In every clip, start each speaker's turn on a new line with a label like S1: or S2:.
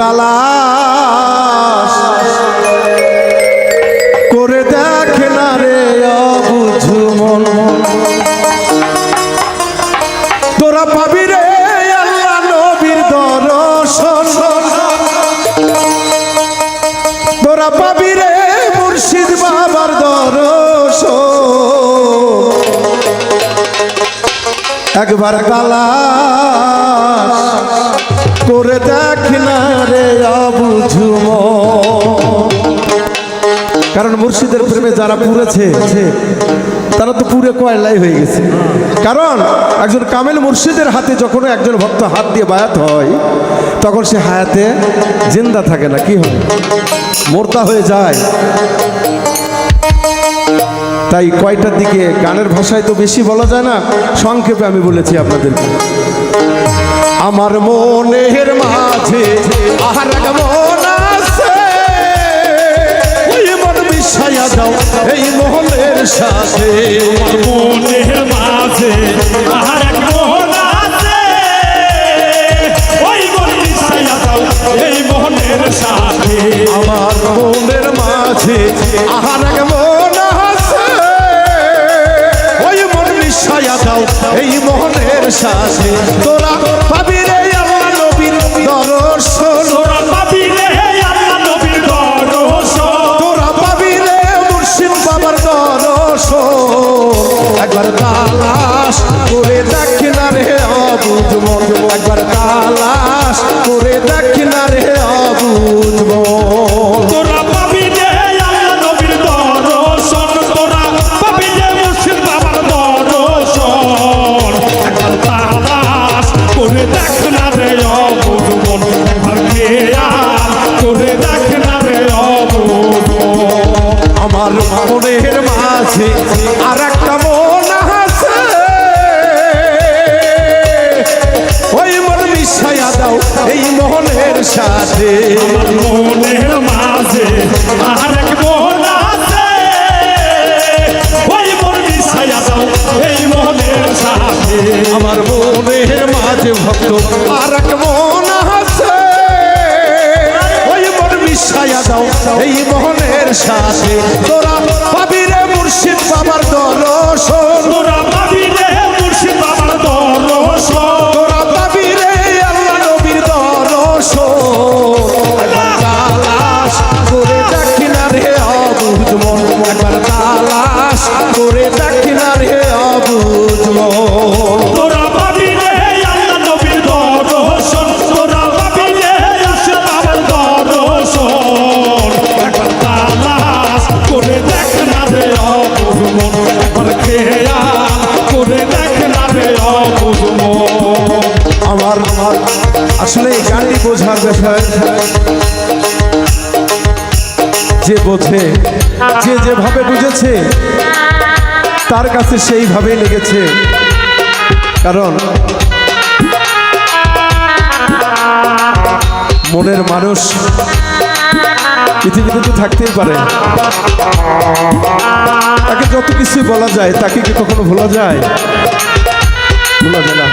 S1: তালাশ করে দেখ না রে অবুঝু মন। তোরা পাবি রে আল্লাহ নবীর দর্শন। তোরা পাবি রে মুর্শিদ বাবার দর্শন। একবার তালাশ করে দেখ রে কারণ মুর্শিদের প্রেমে যারা পুরেছে তারা তো পুরে কয়লাই হয়ে গেছে। কারণ একজন কামেল মুর্শিদের হাতে যখন একজন ভক্ত হাত দিয়ে বায়াত হয়, তখন সে হায়াতে জিন্দা থাকে না, কি হয় মোর্তা হয়ে যায়। তাই কয়টার দিকে গানের ভাষায় তো বেশি বলা যায় না, সংক্ষেপে আমি বলেছি আপনাদেরকে। আমার মনের মাঝে এক মন আছে। ওই মন মিশাইয়া দাও এই মোহনের সাথে।
S2: মনের মাঝে আর এক মোহন আছে। ওই মন মিশাইয়া দাও এই মোহনের সাথে।
S1: আমার মনের মাঝে এক মন আছে। ওই মন মিশাইয়া দাও এই মোহনের সাথে। তোরা নবীর আমার মনের মাঝে আর একটা মন আছে। ওই মন মিশাইয়া দাও এই মোহনের সাথে।
S2: আমার মনের মাঝে আর এক মন আছে। ওই মন মিশাইয়া দাও এই সাথে।
S1: আমার মনের মাঝে ভক্ত আর সাথে তোরা যে বোঝে, যে যেভাবে বুঝেছে, তার কাছে সেইভাবেই লেগেছে। কারণ মনের মানুষ পৃথিবীতে তো থাকতেই পারে। তাকে যত কিছু বলা যায়, তাকে কি কখনো ভোলা যায়? ভোলা যায় না।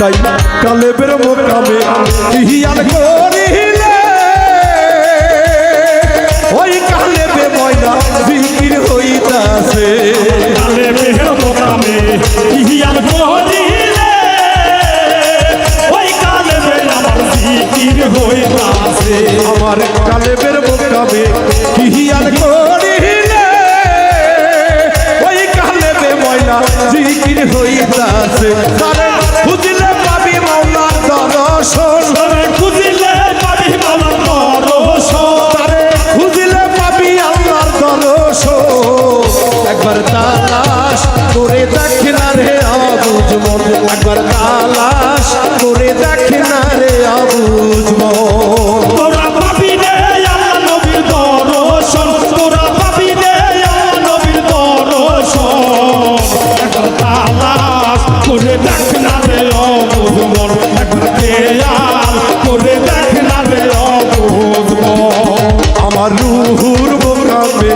S1: তাই কালেবের মোকামে ইহিয়ান করিলে হইতাছে। বুঝলে পাবি মাওলার দর্শন।
S2: খুঁজিলে পাবি মালার দর্শন।
S1: খুঁজলে পাবি আল্লাহর দর্শন। একবার তালাশ করে দেখ না রে আবুজ মন একবার তালাশ
S2: খেয়াল করে দেখ না রে অবোধ
S1: আমার রুহুর বোকামে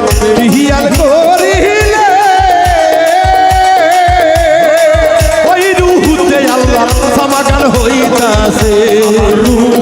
S1: হিয়াল করিলে। ওই রুহুতে আল্লাহ সমাগান হইতাছে। রুহ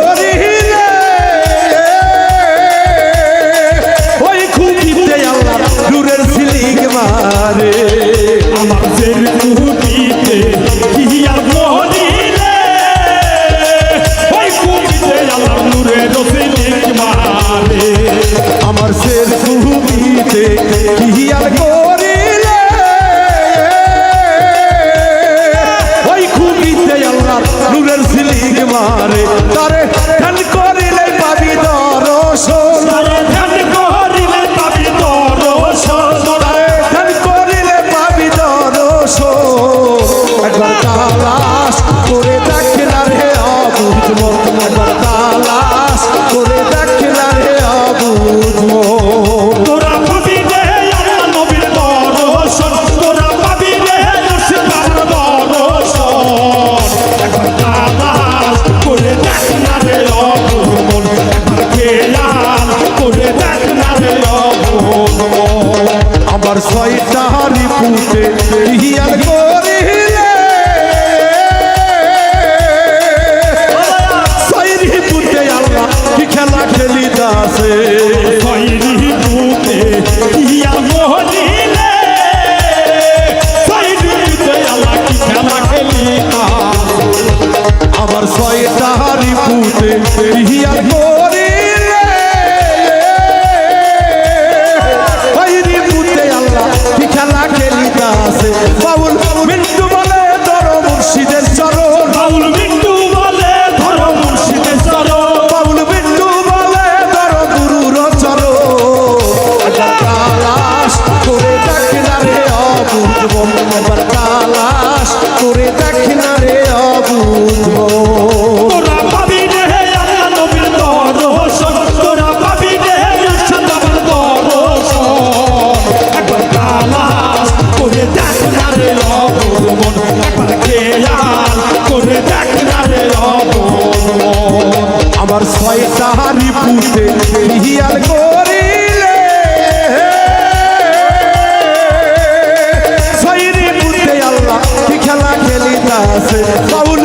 S1: তারে আমাদের কুটিতে ইয়া মনিরে ওই কুটিতে
S2: আমার নূরে রসিক মারে।
S1: আমার সের কুটিতে ইয়া করিলে ওই কুটিতে আল্লাহ নূরের সিলিক মারে। আমার ছয়টা রিপুতে আবার ছয় তাহারি পুষে হিয়াল করিলে। ছয়রি পুষে আল্লাহ খেলা খেলিতে আছে বাউল